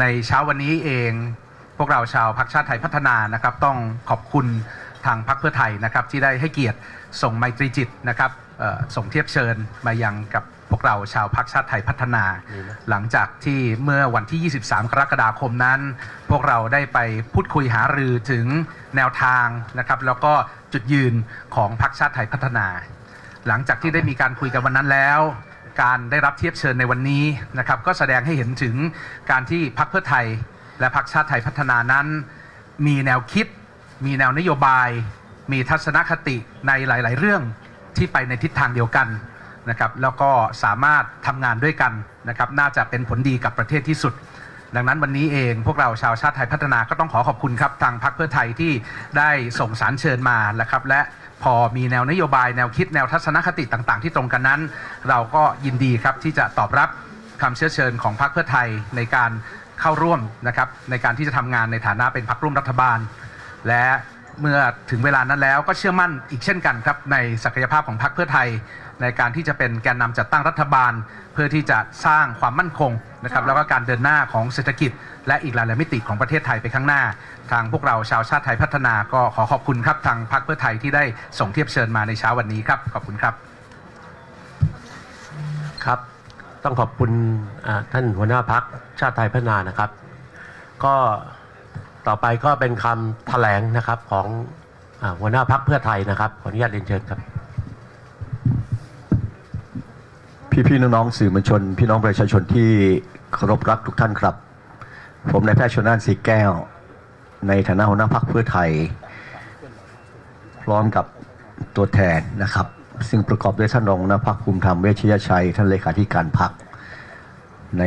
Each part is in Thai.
ในเช้าวันนี้เอง พวกเราชาวพักชาติไทยพัฒนานะครับ ต้องขอบคุณทางพักเพื่อไทยนะครับ ที่ได้ให้เกียรติส่งไมตรีจิตนะครับเอ่อส่งเทียบเชิญมายังกับพวกเราชาวพักชาติไทยพัฒนา หลังจากที่เมื่อวันที่ 23 กรกฎาคมนั้น พวกเราได้ไปพูดคุยหารือถึงแนวทางนะครับ แล้วก็จุดยืนของพักชาติไทยพัฒนา หลังจากที่ได้มีการคุยกันวันนั้นแล้ว การได้รับเทียบเชิญในวันนี้นะครับก็แสดงให้เห็นถึงการที่พักเพื่อไทย และพักชาติไทยพัฒนานั้น มีแนวคิด มีแนวนโยบาย มีทัศนคติในหลาย ๆ เรื่องที่ไปในทิศทางเดียวกันนะครับแล้วก็สามารถทำงานด้วยกันนะครับน่าจะเป็นผลดีกับประเทศที่สุด ดังนั้นวันนี้เองพวกเราชาวชาติไทยพัฒนาก็ต้องขอขอบคุณครับทางพรรคเพื่อไทยที่ได้ส่งสารเชิญมานะครับและ พอมีแนวนโยบายแนวคิดแนวทัศนคติต่าง ๆ ที่ตรงกันนั้น เราก็ยินดีครับที่จะตอบรับคำเชื้อเชิญของพรรคเพื่อไทยในการเข้าร่วมนะครับในการที่จะทำงานในฐานะเป็นพรรคร่วมรัฐบาล และเมื่อถึงเวลานั้นแล้วก็เชื่อมั่นอีกเช่นกันครับในศักยภาพของพรรคเพื่อไทยในการที่จะเป็นแกนนำจัดตั้งรัฐบาล เพื่อที่จะสร้างความมั่นคงนะครับแล้วก็การเดินหน้าของเศรษฐกิจ และอีกหลายๆมิติของประเทศไทยไปข้างหน้า ทางพวกเราชาวชาติไทยพัฒนาก็ขอขอบคุณครับทางพรรคเพื่อไทยที่ได้ส่งเทียบเชิญมาในเช้าวันนี้ครับขอบคุณครับ ครับ ต้องขอบคุณอ่าท่านหัวหน้าพักชาติไทยพัฒนานะครับ ก็ต่อไปก็เป็นคำแถลงนะครับของอาหัวหน้าพักเพื่อไทยนะครับ ขออนุญาตเรียนเชิญครับ พี่ๆน้องๆสื่อมวลชน พี่น้องประชาชนที่เคารพรักทุกท่านครับ ผมนายแพทย์ชนน่านสีแก้ว ในฐานะหัวหน้าพักเพื่อไทย พร้อมกับตัวแทนนะครับ ซึ่งประกอบด้วยท่านรองหัวหน้าพักภูมิธรรมเวชยชัย ท่านเลขาธิการพักใน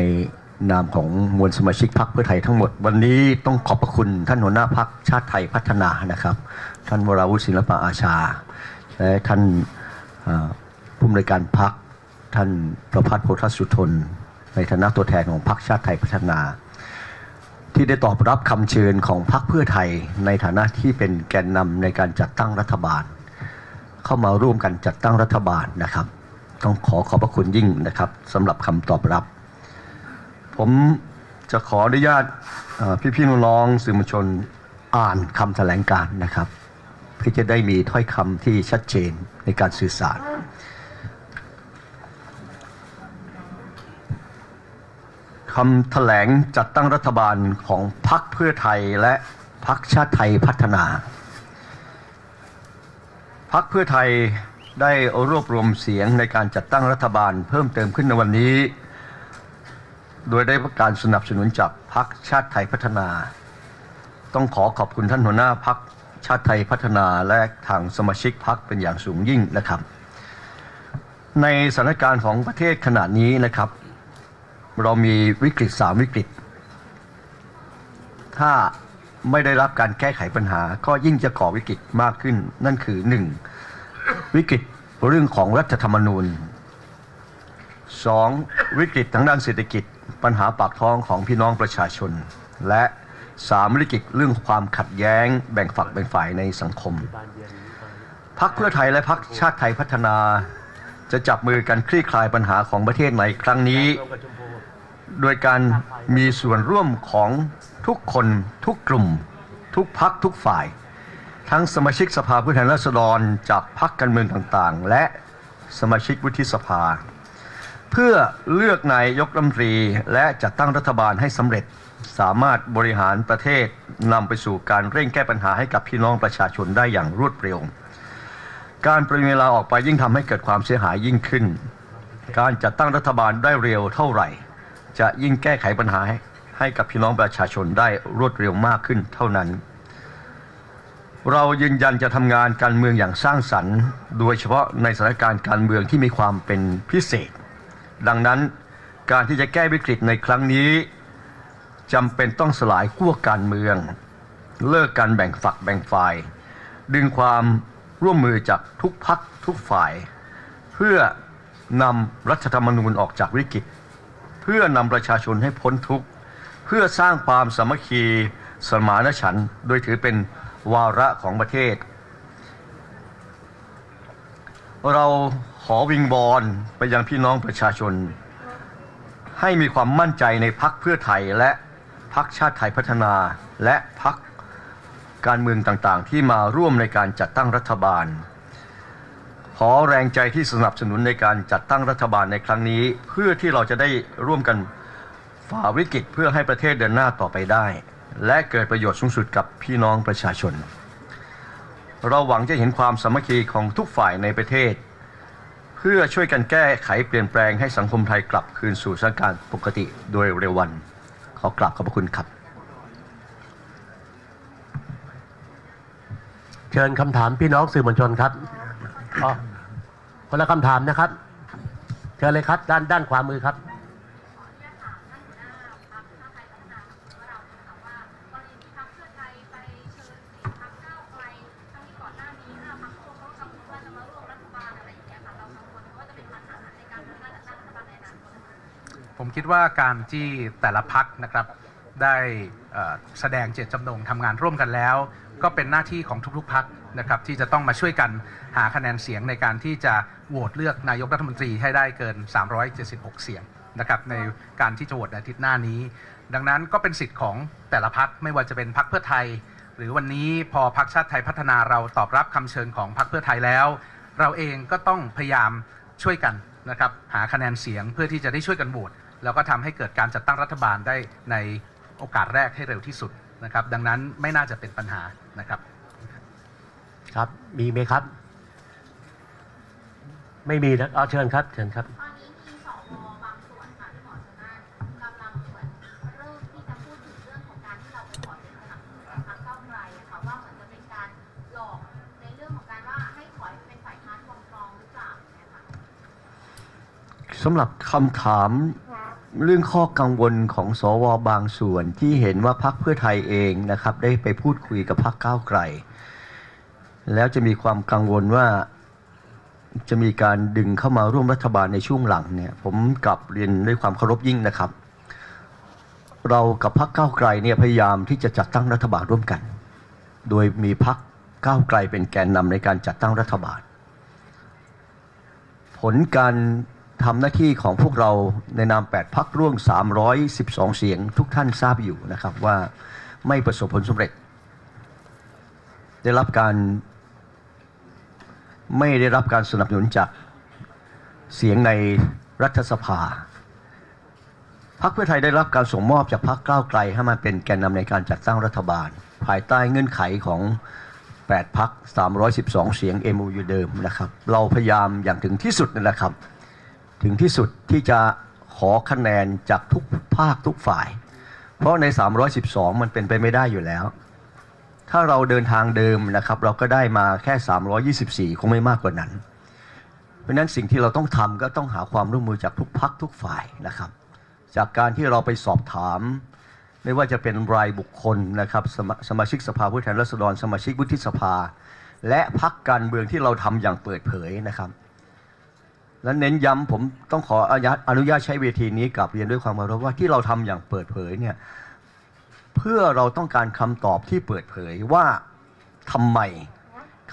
นามของมวลสมาชิกพักเพื่อไทยทั้งหมด วันนี้ต้องขอบพระคุณท่านหัวหน้าพักชาติไทยพัฒนานะครับ ท่านวราวุฒิศิลปะอาชา และท่านผู้อำนวยการพัก ท่านประพัฒน์โพธสุทน ในฐานะตัวแทนของพรรคชาติไทยพัฒนา ที่ได้ตอบรับคำเชิญของพรรคเพื่อไทย ในฐานะที่เป็นแกนนำในการจัดตั้งรัฐบาล เข้ามาร่วมกันจัดตั้งรัฐบาลนะครับ ต้องขอขอบพระคุณยิ่งนะครับสำหรับคำตอบรับ ผมจะขออนุญาตเอ่พี่ๆน้องๆสื่อมวลชนอ่านคำแถลงการนะครับ เพื่อจะได้มีถ้อยคำที่ชัดเจนในการสื่อสาร คำแถลงจัดตั้งรัฐบาลของพรรคเพื่อไทยและพรรคชาติไทยพัฒนา พรรคเพื่อไทยได้รวบรวมเสียงในการจัดตั้งรัฐบาลเพิ่มเติมขึ้นในวันนี้ โดยได้รับการสนับสนุนจากพรรคชาติไทยพัฒนา ต้องขอขอบคุณท่านหัวหน้าพรรคชาติไทยพัฒนาและทางสมาชิกพรรคเป็นอย่างสูงยิ่งนะครับ ในสถานการณ์ของประเทศขณะนี้นะครับ เรามีวิกฤตสามวิกฤต ถ้าไม่ได้รับการแก้ไขปัญหา ก็ยิ่งจะก่อวิกฤตมากขึ้น นั่นคือหนึ่งวิกฤตเรื่องของรัฐธรรมนูญสองวิกฤตทางด้านเศรษฐกิจ ปัญหาปากท้องของพี่น้องประชาชน และสามวิกฤตเรื่องความขัดแย้ง แบ่งฝักแบ่งฝ่ายในสังคมพักเพื่อไทยและพักชาติไทยพัฒนา จะจับมือกันคลี่คลายปัญหาของประเทศในครั้งนี้ โดยการมีส่วนร่วมของทุกคนทุกกลุ่ม ทุกพักทุกฝ่าย ทั้งสมาชิกสภาผู้แทนราษฎรจากพักการเมืองต่างๆ และสมาชิกวุฒิสภา เพื่อเลือกนายกรัฐมนตรีและจัดตั้งรัฐบาลให้สำเร็จสามารถบริหารประเทศนำไปสู่การเร่งแก้ปัญหาให้กับพี่น้องประชาชนได้อย่างรวดเร็ว การประเวลาออกไปยิ่งทำให้เกิดความเสียหายยิ่งขึ้น การจัดตั้งรัฐบาลได้เร็วเท่าไหร่ จะยิ่งแก้ไขปัญหาให้ใหกับพี่น้องประชาชนได้รวดเร็วมากขึ้นเท่านั้น เรายืนยันจะทำงานการเมืองอย่างสร้างสรรค์ โดยเฉพาะในสถานการณ์การเมืองที่มีความเป็นพิเศษ ดังนั้นการที่จะแก้วิกฤตในครั้งนี้จำเป็นต้องสลายขั้วการเมือง เลิกการแบ่งฝักแบ่งฝ่าย ดึงความร่วมมือจากทุกพักทุกฝ่าย เพื่อนำรัฐธรรมนูญออกจากวิกฤต เพื่อนำประชาชนให้พ้นทุกข์เพื่อสร้างความสามัคคีสมานฉันท์โดยถือเป็นวาระของประเทศ เราขอวิงบอลไปยังพี่น้องประชาชน ให้มีความมั่นใจในพักเพื่อไทยและพักชาติไทยพัฒนาและพักการเมืองต่างๆ ที่มาร่วมในการจัดตั้งรัฐบาล ขอแรงใจที่สนับสนุนในการจัดตั้งรัฐบาลในครั้งนี้ เพื่อที่เราจะได้ร่วมกันฝ่าวิกฤตเพื่อให้ประเทศเดินหน้าต่อไปได้ และเกิดประโยชน์สูงสุดกับพี่น้องประชาชน เราหวังจะเห็นความสามัคคีของทุกฝ่ายในประเทศ เพื่อช่วยกันแก้ไขเปลี่ยนแปลงให้สังคมไทยกลับคืนสู่สถานการณ์ปกติโดยเร็ววัน ขอกราบขอบพระคุณครับ เชิญคำถามพี่น้องสื่อมวลชนครับ อ๋อคนละคำถามนะครับ เชิญเลยครับ ด้านด้านขวามือครับ ผมคิดว่าการที่แต่ละพักนะครับ ได้เอ่อแสดงเจตจำนงทำงานร่วมกันแล้ว ก็เป็นหน้าที่ของทุกๆพักนะครับที่จะต้องมาช่วยกันหาคะแนนเสียงในการที่จะโหวตเลือกนายกรัฐมนตรีให้ได้เกิน 376 เสียงนะครับในการที่จะโหวตอาทิตย์หน้านี้ ดังนั้นก็เป็นสิทธิ์ของแต่ละพักไม่ว่าจะเป็นพักเพื่อไทย หรือวันนี้พอพักชาติไทยพัฒนาเราตอบรับคำเชิญของพักเพื่อไทยแล้ว เราเองก็ต้องพยายามช่วยกันนะครับหาคะแนนเสียงเพื่อที่จะได้ช่วยกันโหวตแล้วก็ทำให้เกิดการจัดตั้งรัฐบาลได้ในโอกาสแรกให้เร็วที่สุด นะครับ ดังนั้นไม่น่าจะเป็นปัญหานะครับ ครับ มีไหมครับ ไม่มีนะเอาเชิญครับ เชิญครับ ตอนนี้มีสวบางส่วนค่ะที่หมอชนน่านกำลังเหมือนเริ่มที่จะพูดถึงเรื่องของการที่เราไปขอเสียงสนับสนุนจากพรรคก้าวไกลอะค่ะว่าเหมือนจะเป็นการหลอกในเรื่องของการว่าให้ถอยไปเป็นฝ่ายค้านปลอมๆหรือเปล่าเนี่ยค่ะ สำหรับคำถาม เรื่องข้อกังวลของสวบางส่วนที่เห็นว่าพักเพื่อไทยเองนะครับ ได้ไปพูดคุยกับพักก้าวไกล แล้วจะมีความกังวลว่าจะมีการดึงเข้ามาร่วมรัฐบาลในช่วงหลังเนี่ย ผมกลับเรียนด้วยความเคารพยิ่งนะครับ เรากับพักก้าวไกลเนี่ยพยายามที่จะจัดตั้งรัฐบาลร่วมกัน โดยมีพักก้าวไกลเป็นแกนนำในการจัดตั้งรัฐบาล ผลการ ทำหน้าที่ของพวกเราในนาม 8 พักร่วม 312 เสียง ทุกท่านทราบอยู่นะครับว่าไม่ประสบผลสำเร็จ ได้รับการไม่ได้รับการสนับสนุนจากเสียงในรัฐสภาพักเพื่อไทยได้รับการส่งมอบจากพักก้าวไกลให้มาเป็นแกนนำในการจัดตั้งรัฐบาล ภายใต้เงื่อนไขของ 8พัก312 เสียง MOU เดิมนะครับ เราพยายามอย่างถึงที่สุดนั่นแหละครับ ถึงที่สุดที่จะขอคะแนนจากทุกภาคทุกฝ่าย เพราะใน 312 มันเป็นไปไม่ได้อยู่แล้ว ถ้าเราเดินทางเดิมนะครับ เราก็ได้มาแค่ 324 คงไม่มากกว่านั้น เพราะนั้นสิ่งที่เราต้องทำก็ต้องหาความร่วมมือจากทุกพักทุกฝ่ายนะครับ จากการที่เราไปสอบถามไม่ว่าจะเป็นรายบุคคลนะครับสมาสมาชิกสภาผู้แทนราษฎร สมาชิกวุฒิสภา และพักการเมืองที่เราทำอย่างเปิดเผยนะครับ และเน้นย้ำผมต้องขออนุญาตอนุญาตใช้เวทีนี้กลับเรียนด้วยความเคารพว่าที่เราทำอย่างเปิดเผยเนี่ยเพื่อเราต้องการคำตอบที่เปิดเผยว่าทำไม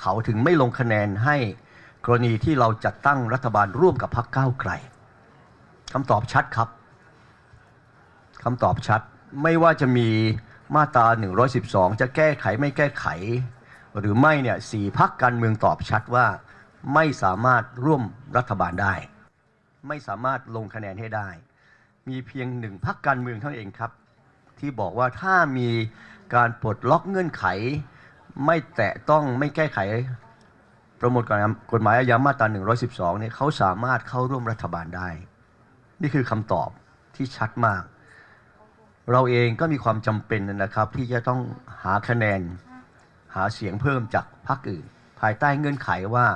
เขาถึงไม่ลงคะแนนให้กรณีที่เราจัดตั้งรัฐบาลร่วมกับพรรคก้าวไกลคำตอบชัดครับคำตอบชัดไม่ว่าจะมีมาตรา 112 จะแก้ไขไม่แก้ไข หรือไม่เนี่ยสี่พักการเมืองตอบชัดว่า ไม่สามารถร่วมรัฐบาลได้ ไม่สามารถลงคะแนนให้ได้ มีเพียงหนึ่งพักการเมืองเท่านั้นเองครับ ที่บอกว่าถ้ามีการปลดล็อกเงื่อนไข ไม่แตะต้องไม่แก้ไข ประมวลกฎหมายอาญามาตรา 112 เนี่ยเขาสามารถเข้าร่วมรัฐบาลได้ นี่คือคำตอบที่ชัดมาก เราเองก็มีความจำเป็นนะครับ ที่จะต้องหาคะแนนหาเสียงเพิ่มจากพรรคอื่น ภายใต้เงื่อนไขว่า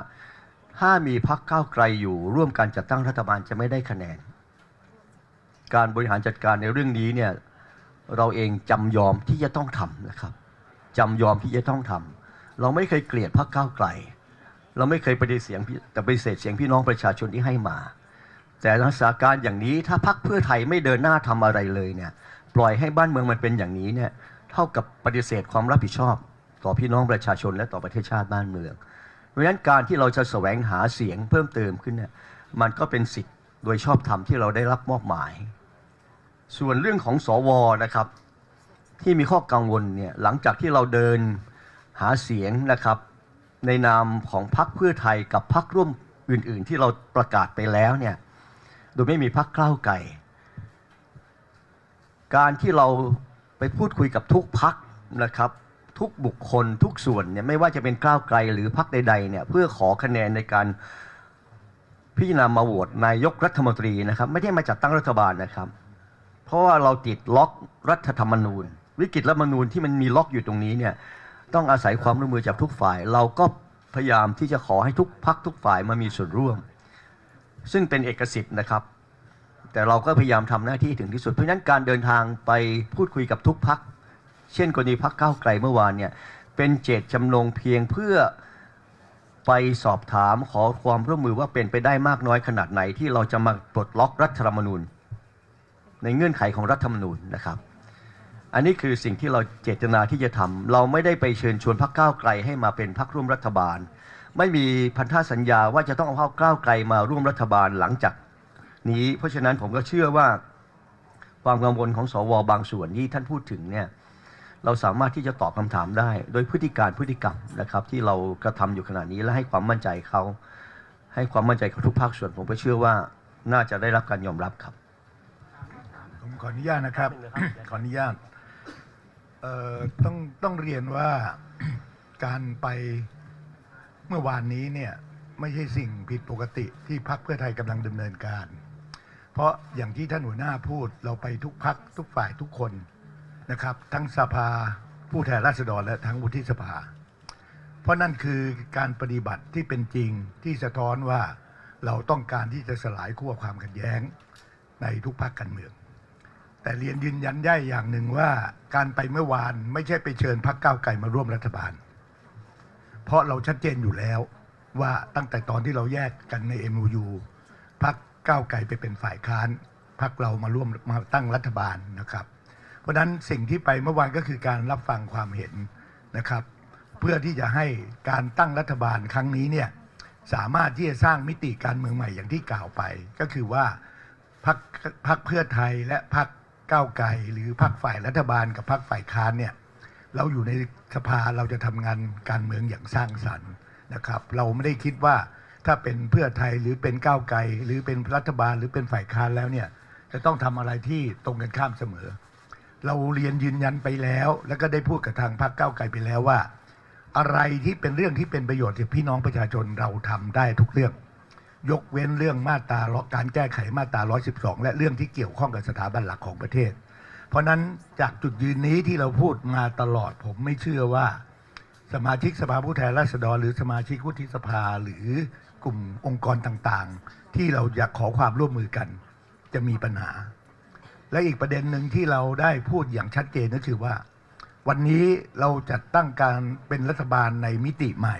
ถ้ามีพรรคก้าวไกลอยู่ ร่วมการจัดตั้งรัฐบาลจะไม่ได้คะแนน การบริหารจัดการในเรื่องนี้เนี่ยเราเองจำยอมที่จะต้องทำนะครับจำยอมที่จะต้องทำเราไม่เคยเกลียดพรรคก้าวไกล เราไม่เคยปฏิเสธแต่ปฏิเสธเสียงพี่น้องประชาชนที่ให้มา แต่สถานการณ์อย่างนี้ถ้าพรรคเพื่อไทยไม่เดินหน้าทำอะไรเลยเนี่ยปล่อยให้บ้านเมืองมันเป็นอย่างนี้เนี่ยเท่ากับปฏิเสธความรับผิดชอบ ต่อพี่น้องประชาชนและต่อประเทศชาติบ้านเมือง ราะฉะนั้นการที่เราจะแสวงหาเสียงเพิ่มเติมขึ้นเนี่ยมันก็เป็นสิทธิ์โดยชอบธรรมที่เราได้รับมอบหมาย ส่วนเรื่องของสวนะครับ ที่มีข้อกังวลเนี่ยหลังจากที่เราเดินหาเสียงนะครับ ในนามของพรรคเพื่อไทยกับพรรคร่วมอื่น ๆ ที่เราประกาศไปแล้วเนี่ยโดยไม่มีพรรคก้าวไก่ การที่เราไปพูดคุยกับทุกพักนะครับ ทุกบุคคลทุกส่วนเนี่ยไม่ว่าจะเป็นก้าวไกลหรือพักใดๆเนี่ยเพื่อขอคะแนนในการพิจารณามาโหวตนายกรัฐมนตรีนะครับ ไม่ได้มาจัดตั้งรัฐบาลนะครับ เพราะว่าเราติดล็อกรัฐธรรมนูญ วิกฤตรัฐธรรมนูญที่มันมีล็อกอยู่ตรงนี้เนี่ยต้องอาศัยความร่วมมือจากทุกฝ่าย เราก็พยายามที่จะขอให้ทุกพักทุกฝ่ายมามีส่วนร่วม ซึ่งเป็นเอกสิทธิ์นะครับ แต่เราก็พยายามทำหน้าที่ถึงที่สุดเพราะฉะนั้นการเดินทางไปพูดคุยกับทุกพัก เช่นกรณีพักเก้าไกลเมื่อวานเนี่ยเป็นเจตจำนงเพียงเพื่อไปสอบถามขอความร่วมมือว่าเป็นไปได้มากน้อยขนาดไหนที่เราจะมาปลดล็อกรัฐธรรมนูญ ในเงื่อนไขของรัฐธรรมนูญนะครับ อันนี้คือสิ่งที่เราเจตนาที่จะทำเราไม่ได้ไปเชิญชวนพรรคก้าวไกลให้มาเป็นพรรคร่วมรัฐบาล ไม่มีพันธสัญญาว่าจะต้องเอาพรรคก้าวไกลมาร่วมรัฐบาลหลังจากนี้ เพราะฉะนั้นผมก็เชื่อว่าความกังวลของสวบางส่วนที่ท่านพูดถึงเนี่ย เราสามารถที่จะตอบคำถามได้ โดยพฤติการพฤติกรรมนะครับ ที่เรากระทำอยู่ขณะนี้และให้ความมั่นใจเขา ให้ความมั่นใจกับทุกภาคส่วนผมก็เชื่อว่าน่าจะได้รับการยอมรับครับผมขออนุญาตนะครับ ขออนุญาตเอ่อต้องต้องเรียนว่าการไปเมื่อวานนี้เนี่ยไม่ใช่สิ่งผิดปกติที่พรรคเพื่อไทยกำลังดำเนินการ เพราะอย่างที่ท่านหัวหน้าพูดเราไปทุกพักทุกฝ่ายทุกคน นะครับ ทั้งสภาผู้แทนราษฎรและทั้งวุฒิสภา เพราะนั่นคือการปฏิบัติที่เป็นจริงที่สะท้อนว่าเราต้องการที่จะสลายขั้วความขัดแย้งในทุกพักการเมือง แต่เรียนยืนยันได้อย่างหนึ่งว่าการไปเมื่อวานไม่ใช่ไปเชิญพรรคก้าวไกลมาร่วมรัฐบาล เพราะเราชัดเจนอยู่แล้วว่าตั้งแต่ตอนที่เราแยกกันใน MOU พรรคก้าวไกลไปเป็นฝ่ายค้านพรรคเรามาร่วมมาตั้งรัฐบาลนะครับ ราะนั้นสิ่งที่ไปเมื่อวานก็คือการรับฟังความเห็นนะครับ เพื่อที่จะให้การตั้งรัฐบาลครั้งนี้เนี่ยสามารถที่จะสร้างมิติการเมืองใหม่อย่างที่กล่าวไป ก็คือว่าพักพักเพื่อไทยและพักก้าวไกลหรือพักฝ่ายรัฐบาลกับพักฝ่ายค้านเนี่ยเราอยู่ในสภาเราจะทำงานการเมืองอย่างสร้างสรรค์นะครับ เราไม่ได้คิดว่าถ้าเป็นเพื่อไทยหรือเป็นก้าวไกลหรือเป็นรัฐบาลหรือเป็นฝ่ายค้านแล้วเนี่ยจะต้องทำอะไรที่ตรงกันข้ามเสมอ เราเรียนยืนยันไปแล้ว แล้วก็ได้พูดกับทางพรรคก้าวไกลไปแล้วว่า อะไรที่เป็นเรื่องที่เป็นประโยชน์กับพี่น้องประชาชนเราทำได้ทุกเรื่อง ยกเว้นเรื่องมาตราการแก้ไขมาตรา 112 และเรื่องที่เกี่ยวข้องกับสถาบันหลักของประเทศ เพราะนั้นจากจุดยืนนี้ที่เราพูดมาตลอดผมไม่เชื่อว่า สมาชิกสภาผู้แทนราษฎร หรือสมาชิกวุฒิสภาหรือกลุ่มองค์กรต่างๆ ที่เราอยากขอความร่วมมือกัน จะมีปัญหา และอีกประเด็นหนึ่งที่เราได้พูดอย่างชัดเจนก็คือว่า วันนี้เราจัดตั้งการเป็นรัฐบาลในมิติใหม่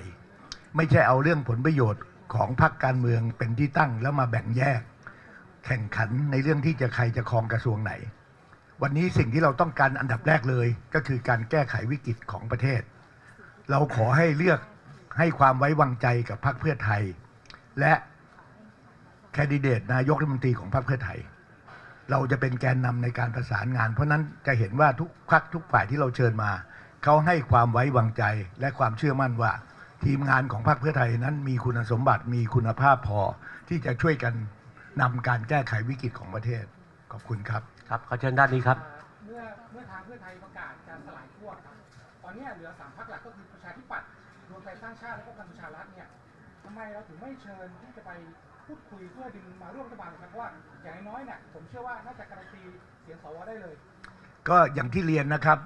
ไม่ใช่เอาเรื่องผลประโยชน์ของพรรคการเมืองเป็นที่ตั้งแล้วมาแบ่งแยก แข่งขันในเรื่องที่จะใครจะครองกระทรวงไหน วันนี้สิ่งที่เราต้องการอันดับแรกเลยก็คือการแก้ไขวิกฤตของประเทศ เราขอให้เลือกให้ความไว้วางใจกับพรรคเพื่อไทย และแคนดิเดตนายกรัฐมนตรีของพรรคเพื่อไทย เราจะเป็นแกนนำในการประสานงาน เพราะนั้นจะเห็นว่าทุกพักทุกฝ่ายที่เราเชิญมาเขาให้ความไว้วางใจและความเชื่อมั่นว่า ทีมงานของพรรคเพื่อไทยนั้นมีคุณสมบัติมีคุณภาพพอ ที่จะช่วยกันนำการแก้ไขวิกฤตของประเทศขอบคุณครับครับขอเชิญด้านนี้ครับเมื่อเมื่อทางเพื่อไทยประกาศการสลายขั้วครับตอนเนี้ยเหลือสามพรรคหลักก็คือประชาธิปัตย์รวมไทยสร้างชาติและก็พลังประชารัฐเนี่ยทำไมเราถึงไม่เชิญที่จะไป พูดคุยเพื่อดึงมาร่วมรัฐบาลเลยครับเพราะว่าอย่างน้อยเนี่ยผมเชื่อว่าน่าจะการันตีเสียงสวได้เลย ก็อย่างที่เรียนนะครับ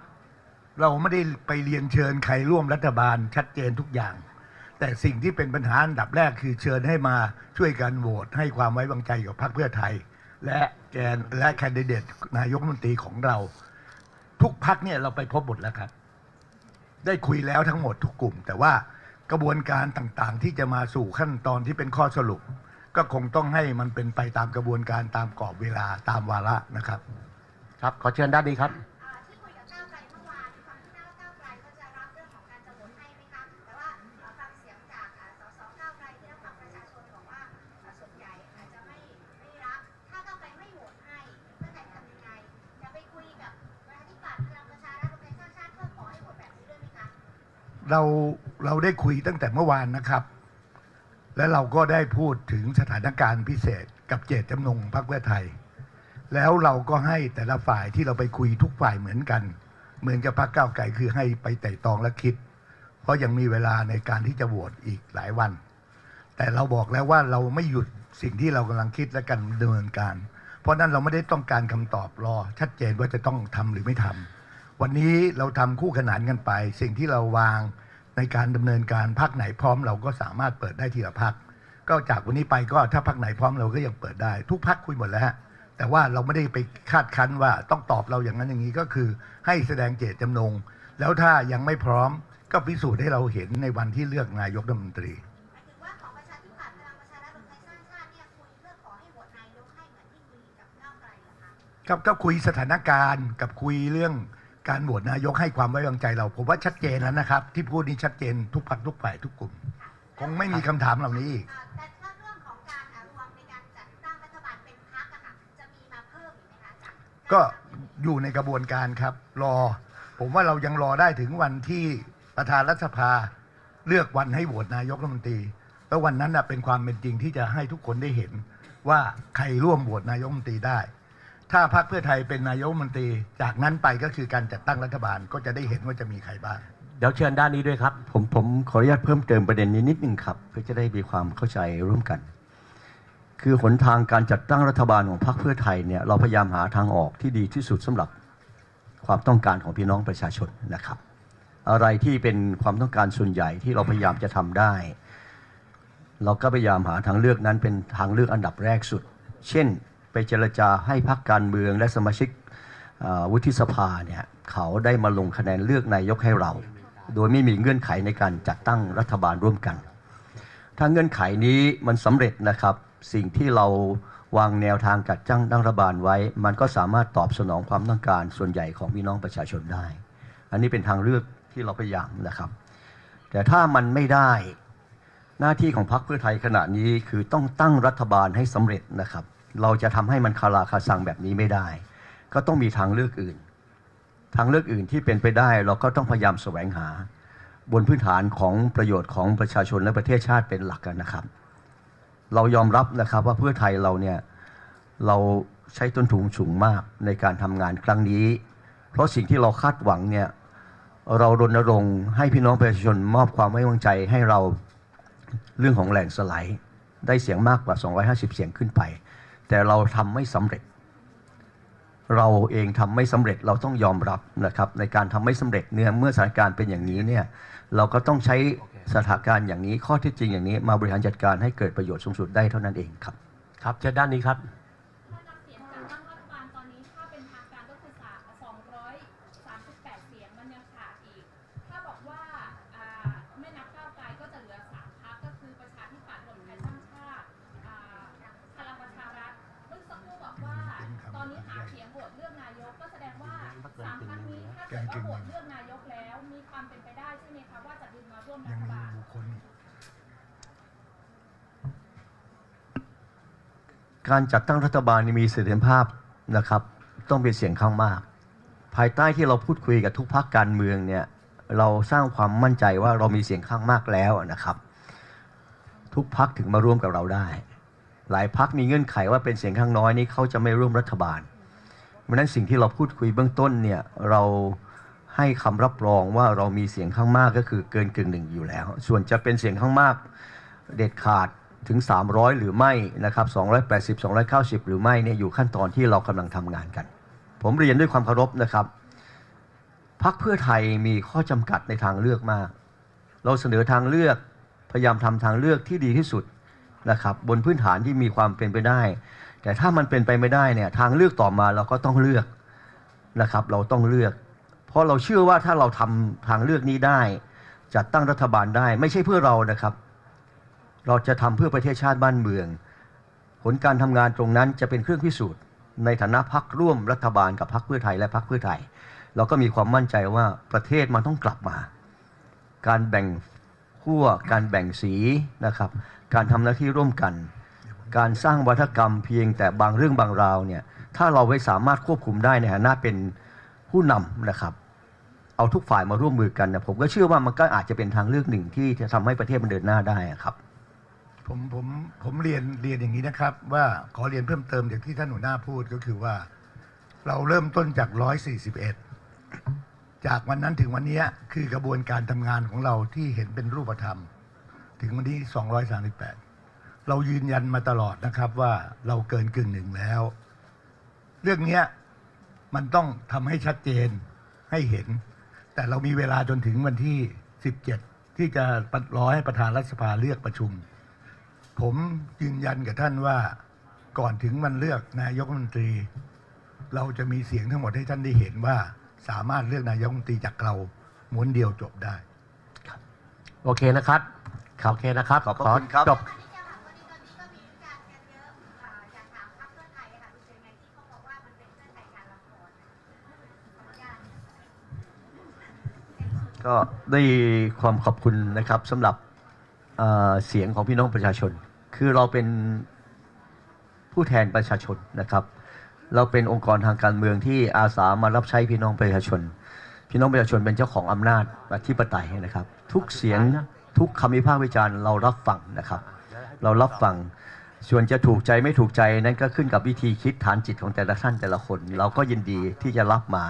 เราไม่ได้ไปเรียนเชิญใครร่วมรัฐบาลชัดเจนทุกอย่าง แต่สิ่งที่เป็นปัญหาอันดับแรกคือเชิญให้มาช่วยกันโหวตให้ความไว้วางใจกับพรรคเพื่อไทย และแกนและแคนดิเดตนายกรัฐมนตรีของเรา ทุกพักเนี่ยเราไปพบหมดแล้วครับ ได้คุยแล้วทั้งหมดทุกกลุ่ม แต่ว่ากระบวนการต่างๆ ที่จะมาสู่ขั้นตอนที่เป็นข้อสรุป ก็คงต้องให้มันเป็นไปตามกระบวนการตามกรอบเวลาตามวาระนะครับ ครับขอเชิญด้านนี้ครับ ที่คุยข้าวกลเมื่อวานความคืข้าว่าก้าวไกลจะรับเรื่องของการจะโหวตให้ไหมคะแต่ว่ารังเสียงจากอ่าสสก้าวไล่รับฟัประชาชนบอกว่าส่ใหญ่อาจจะไม่รับ ถ้าก้าวกลไม่โหวตให้เพื่อไทยทำยังไงจะไปคุยกับประชาธิพลัประชารัไทสร้างชาติเพื่อขอให้โหวตแบบนี้ด้วยไหมคะ เราเราได้คุยตั้งแต่เมื่อวานนะครับ และเราก็ได้พูดถึงสถานการณ์พิเศษกับเจตจำนงพรรคเพื่อไทย แล้วเราก็ให้แต่ละฝ่ายที่เราไปคุยทุกฝ่ายเหมือนกัน เหมือนกับพรรคก้าวไกลคือให้ไปไต่ตองและคิด เพราะยังมีเวลาในการที่จะโหวตอีกหลายวัน แต่เราบอกแล้วว่าเราไม่หยุดสิ่งที่เรากำลังคิดและกันดำเนินการ เพราะนั้นเราไม่ได้ต้องการคำตอบรอ ชัดเจนว่าจะต้องทำหรือไม่ทำวันนี้เราทำคู่ขนานกันไป สิ่งที่เราวาง ในการดำเนินการพักไหนพร้อมเราก็สามารถเปิดได้ทีละพัก ก็จากวันนี้ไปก็ถ้าพักไหนพร้อมเราก็ยังเปิดได้ ทุกพักคุยหมดแล้วฮะแต่ว่าเราไม่ได้ไปคาดคั้นว่าต้องตอบเราอย่างนั้นอย่างนี้ก็คือ ให้แสดงเจตจำนง แล้วถ้ายังไม่พร้อมก็พิสูจน์ให้เราเห็นในวันที่เลือกนายกรัฐมนตรีครับก็คุยสถานการณ์กับคุยเรื่อง การโหวตนายกให้ความไว้วางใจเรา ผมว่าชัดเจนแล้วนะครับ ที่พูดนี้ชัดเจนทุกพักทุกฝ่ายทุกกลุ่ม คงไม่มีคำถามเหล่านี้อีก อ่าแต่ถ้าเรื่องของการอ่ารวมในการจัดตั้งรัฐบาลเป็นพรรคอะค่ะจะมีมาเพิ่มอีกไหมคะจากก็อยู่ในกระบวนการครับ รอ ผมว่าเรายังรอได้ถึงวันที่ประธานรัฐสภาเลือกวันให้โหวตนายกรัฐมนตรี แล้ววันนั้นน่ะเป็นความเป็นจริงที่จะให้ทุกคนได้เห็นว่าใครร่วมโหวตนายกรัฐมนตรีได้ ถ้าพรรคเพื่อไทยเป็นนายกรัฐมนตรี จากนั้นไปก็คือการจัดตั้งรัฐบาลก็จะได้เห็นว่าจะมีใครบ้าง เดี๋ยวเชิญด้านนี้ด้วยครับ ผมผมขออนุญาตเพิ่มเติมประเด็นนี้นิดนึงครับ เพื่อจะได้มีความเข้าใจร่วมกัน คือหนทางการจัดตั้งรัฐบาลของพรรคเพื่อไทยเนี่ยเราพยายามหาทางออกที่ดีที่สุดสำหรับความต้องการของพี่น้องประชาชนนะครับ อะไรที่เป็นความต้องการส่วนใหญ่ที่เราพยายามจะทำได้ เราก็พยายามหาทางเลือกนั้นเป็นทางเลือกอันดับแรกสุด เช่น ไปเจรจาให้พรรคการเมืองและสมาชิกวุฒิสภาเนี่ยเขาได้มาลงคะแนนเลือกนายกให้เรา โดยไม่มีเงื่อนไขในการจัดตั้งรัฐบาลร่วมกัน ถ้าเงื่อนไขนี้มันสำเร็จนะครับ สิ่งที่เราวางแนวทางจัดตั้งรัฐบาลไว้ มันก็สามารถตอบสนองความต้องการส่วนใหญ่ของพี่น้องประชาชนได้ อันนี้เป็นทางเลือกที่เราพยายามนะครับ แต่ถ้ามันไม่ได้หน้าที่ของพรรคเพื่อไทยขณะนี้คือต้องตั้งรัฐบาลให้สำเร็จนะครับ เราจะทำให้มันคาราคาซังแบบนี้ไม่ได้ ก็ต้องมีทางเลือกอื่น ทางเลือกอื่นที่เป็นไปได้เราก็ต้องพยายามแสวงหา บนพื้นฐานของประโยชน์ของประชาชนและประเทศชาติเป็นหลักกันนะครับ เรายอมรับนะครับว่าเพื่อไทยเราเนี่ยเราใช้ต้นทุนสูงมากในการทำงานครั้งนี้ เพราะสิ่งที่เราคาดหวังเนี่ยเรารณรงค์ให้พี่น้องประชาชนมอบความไว้วางใจให้เราเรื่องของแหล่งสไลด์ได้เสียงมากกว่า 250 เสียงขึ้นไป แต่เราทำไม่สำเร็จ เราเองทำไม่สำเร็จเราต้องยอมรับนะครับ ในการทำไม่สำเร็จเนี่ยเมื่อสถานการณ์เป็นอย่างนี้เนี่ยเราก็ต้องใช้สถานการณ์อย่างนี้ข้อเท็จจริงอย่างนี้มาบริหารจัดการให้เกิดประโยชน์สูงสุดได้เท่านั้นเองครับ ครับเชิญด้านนี้ครับ การจัดตั้งรัฐบาลนี่มีเสถียรภาพนะครับ ต้องเป็นเสียงข้างมาก ภายใต้ที่เราพูดคุยกับทุกพรรคการเมืองเนี่ยเราสร้างความมั่นใจว่าเรามีเสียงข้างมากแล้วนะครับ ทุกพรรคถึงมาร่วมกับเราได้ หลายพรรคมีเงื่อนไขว่าเป็นเสียงข้างน้อยนี้เขาจะไม่ร่วมรัฐบาลเพราะฉะนั้นสิ่งที่เราพูดคุยเบื้องต้นเนี่ยเราให้คำรับรองว่าเรามีเสียงข้างมากก็คือเกินกึ่งหนึ่งอยู่แล้ว ส่วนจะเป็นเสียงข้างมากเด็ดขาด ถึง 300 หรือไม่นะครับ280 290 หรือไม่เนี่ยอยู่ขั้นตอนที่เรากำลังทำงานกัน ผมเรียนด้วยความเคารพนะครับพักเพื่อไทยมีข้อจำกัดในทางเลือกมาก เราเสนอทางเลือกพยายามทำทางเลือกที่ดีที่สุดนะครับบนพื้นฐานที่มีความเป็นไปได้ แต่ถ้ามันเป็นไปไม่ได้เนี่ยทางเลือกต่อมาเราก็ต้องเลือกนะครับเราต้องเลือก เพราะเราเชื่อว่าถ้าเราทำทางเลือกนี้ได้จัดตั้งรัฐบาลได้ไม่ใช่เพื่อเรานะครับ เราจะทำเพื่อประเทศชาติบ้านเมือง ผลการทำงานตรงนั้นจะเป็นเครื่องพิสูจน์ ในฐานะพักร่วมรัฐบาลกับพักเพื่อไทยและพักเพื่อไทย เราก็มีความมั่นใจว่าประเทศมันต้องกลับมา การแบ่งขั้วการแบ่งสีนะครับ การทำหน้าที่ร่วมกัน การสร้างวัฒกรรมเพียงแต่บางเรื่องบางราวเนี่ยถ้าเราไว้สามารถควบคุมได้ในฐานะเป็นผู้นำนะครับเอาทุกฝ่ายมาร่วมมือกันนะผมก็เชื่อว่ามันก็อาจจะเป็นทางเลือกหนึ่งที่จะทำให้ประเทศมันเดินหน้าได้ครับ ผมผมผมเรียนเรียนอย่างนี้นะครับ ว่าขอเรียนเพิ่มเติมจากที่ท่านหัวหน้าพูดก็คือว่า เราเริ่มต้นจาก 141 จากวันนั้นถึงวันนี้คือกระบวนการทำงานของเราที่เห็นเป็นรูปธรรม ถึงวันที่ 238 เรายืนยันมาตลอดนะครับว่าเราเกินกึ่งหนึ่งแล้ว เรื่องนี้มันต้องทำให้ชัดเจนให้เห็น แต่เรามีเวลาจนถึงวันที่ 17 ที่จะรอให้ประธานรัฐสภาเลือกประชุม ผมยืนยันกับท่านว่าก่อนถึงวันเลือกนายกรัฐมนตรี เราจะมีเสียงทั้งหมดให้ท่านได้เห็นว่า สามารถเลือกนายกรัฐมนตรีจากเราม้วนเดียวจบได้โอเคนะครับโอเคนะครับขอบพระคุณครับ จบวันนี้เนี่ยค่ะวันนี้ตอนนี้ก็มีวิจารณ์กันเยอะอ่าอยากถามพรรคเพื่อไทยค่ะรู้สึกยังไงที่เขาบอกว่ามันเป็นเพื่อไทยการละครขออนุญาตก็ได้ความขอบคุณนะครับสำหรับเอ่อเสียงของพี่น้องประชาชน คือเราเป็นผู้แทนประชาชนนะครับ เราเป็นองค์กรทางการเมืองที่อาสามารับใช้พี่น้องประชาชน พี่น้องประชาชนเป็นเจ้าของอำนาจอธิปไตยนะครับ ทุกเสียงทุกคำวิพากษ์วิจารณ์เรารับฟังนะครับ เรารับฟังส่วนจะถูกใจไม่ถูกใจนั้นก็ขึ้นกับวิธีคิดฐานจิตของแต่ละท่านแต่ละคน เราก็ยินดีที่จะรับมา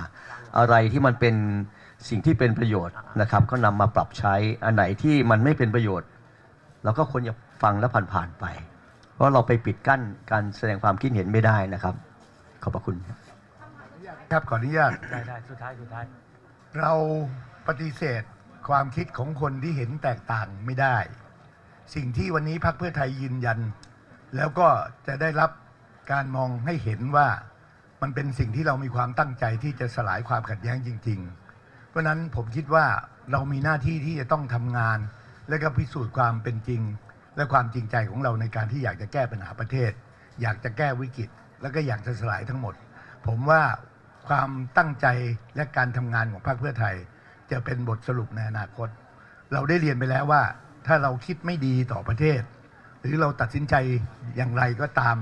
อะไรที่มันเป็นสิ่งที่เป็นประโยชน์นะครับ ก็นำมาปรับใช้อันไหนที่มันไม่เป็นประโยชน์ เราก็ควรจะ ฟังและผ่านๆไป เพราะเราไปปิดกั้นการแสดงความคิดเห็นไม่ได้นะครับ ขอบพระคุณครับครับขออนุญาตได้ได้สุดท้ายสุดท้าย เราปฏิเสธความคิดของคนที่เห็นแตกต่างไม่ได้ สิ่งที่วันนี้พรรคเพื่อไทยยืนยัน แล้วก็จะได้รับการมองให้เห็นว่ามันเป็นสิ่งที่เรามีความตั้งใจที่จะสลายความขัดแย้งจริง ๆ เพราะฉะนั้นผมคิดว่าเรามีหน้าที่ที่จะต้องทำงาน และก็พิสูจน์ความเป็นจริง และความจริงใจของเราในการที่อยากจะแก้ปัญหาประเทศ อยากจะแก้วิกฤต แล้วก็อยากจะสลายทั้งหมด ผมว่าความตั้งใจและการทำงานของพรรคเพื่อไทย จะเป็นบทสรุปในอนาคต เราได้เรียนไปแล้วว่า ถ้าเราคิดไม่ดีต่อประเทศ หรือเราตัดสินใจอย่างไรก็ตาม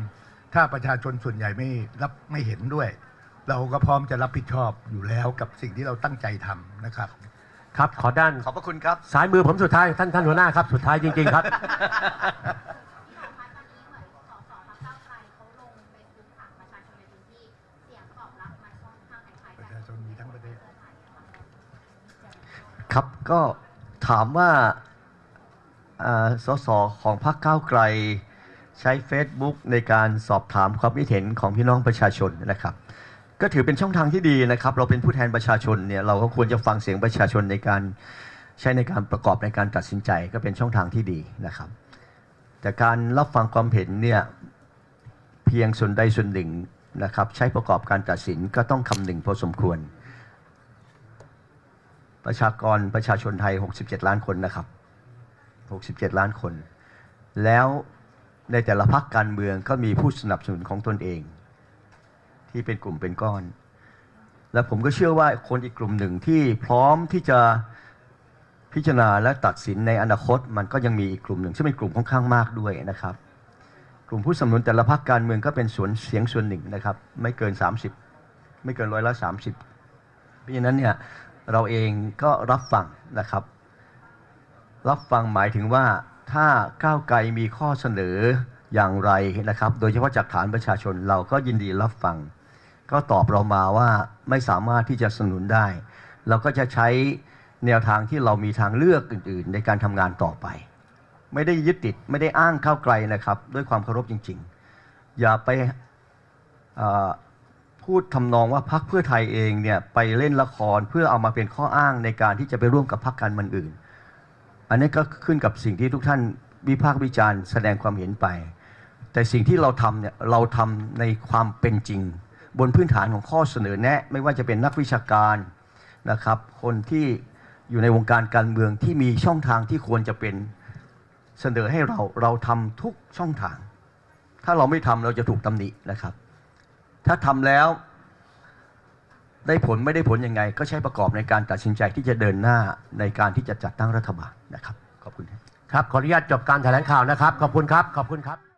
ถ้าประชาชนส่วนใหญ่ไม่รับไม่เห็นด้วย เราก็พร้อมจะรับผิดชอบอยู่แล้วกับสิ่งที่เราตั้งใจทำนะครับ ครับขอด้านขอบพระคุณครับซ้ายมือผมสุดท้ายท่านท่านหัวหน้าครับ สุดท้ายจริง ๆ ครับที่สำคัญตอนนี้เหมือนสสพรรคก้าวไกลเขาลงเฟซบุ๊กถามประชาชนในพื้นที่เสียงตอบรับมันค่อนข้างคล้ายๆปกัระนชาชนมีทั้งประเทศ ครับก็ถามว่าอ่าสสของพรรคก้าวไกล ใช้ Facebook ในการสอบถามความคิดเห็นของพี่น้องประชาชนนะครับ ก็ถือเป็นช่องทางที่ดีนะครับ เราเป็นผู้แทนประชาชนเนี่ยเราก็ควรจะฟังเสียงประชาชนในการใช้ในการประกอบในการตัดสินใจก็เป็นช่องทางที่ดีนะครับ แต่การรับฟังความเห็นเนี่ยเพียงส่วนใดส่วนหนึ่งนะครับ ใช้ประกอบการตัดสินก็ต้องคำนึงพอสมควร ประชากรประชาชนไทย 67 ล้านคนนะครับ 67 ล้านคน แล้วในแต่ละพรรคการเมืองก็มีผู้สนับสนุนของตนเอง ที่เป็นกลุ่มเป็นก้อน และผมก็เชื่อว่าคนอีกกลุ่มหนึ่งที่พร้อมที่จะพิจารณาและตัดสินในอนาคต มันก็ยังมีอีกกลุ่มหนึ่งซึ่งเป็นกลุ่มค่อนข้างมากด้วยนะครับ กลุ่มผู้สนับสนุนแต่ละพรรคการเมืองก็เป็นส่วนเสียงส่วนหนึ่งนะครับ ไม่เกิน 30 ไม่เกินร้อยละ30เพราะฉะนั้นเนี่ยเราเองก็รับฟังนะครับ รับฟังหมายถึงว่าถ้าก้าวไกลมีข้อเสนออย่างไรนะครับ โดยเฉพาะจากฐานประชาชนเราก็ยินดีรับฟัง ก็ตอบเรามาว่าไม่สามารถที่จะสนุนได้ เราก็จะใช้แนวทางที่เรามีทางเลือกอื่น ๆ ในการทำงานต่อไป ไม่ได้ยึดติดไม่ได้อ้างก้าวไกลนะครับ ด้วยความเคารพจริง ๆ อย่าไปพูดทำนองว่าพักเพื่อไทยเองเนี่ยไปเล่นละครเพื่อเอามาเป็นข้ออ้างในการที่จะไปร่วมกับพรรคการเมืองอื่น อันนี้ก็ขึ้นกับสิ่งที่ทุกท่านวิพากษ์วิจารณ์แสดงความเห็นไป แต่สิ่งที่เราทำเนี่ยเราทำในความเป็นจริง บนพื้นฐานของข้อเสนอแนะ ไม่ว่าจะเป็นนักวิชาการนะครับ คนที่อยู่ในวงการการเมืองที่มีช่องทางที่ควรจะเป็นเสนอให้เราเราทำทุกช่องทาง ถ้าเราไม่ทำเราจะถูกตำหนินะครับ ถ้าทำแล้วได้ผลไม่ได้ผลยังไง ก็ใช้ประกอบในการตัดสินใจที่จะเดินหน้าในการที่จะจัดตั้งรัฐบาลนะครับ ขอบคุณครับ ขออนุญาตจบการแถลงข่าวนะครับ ขอบคุณครับ ขอบคุณครับ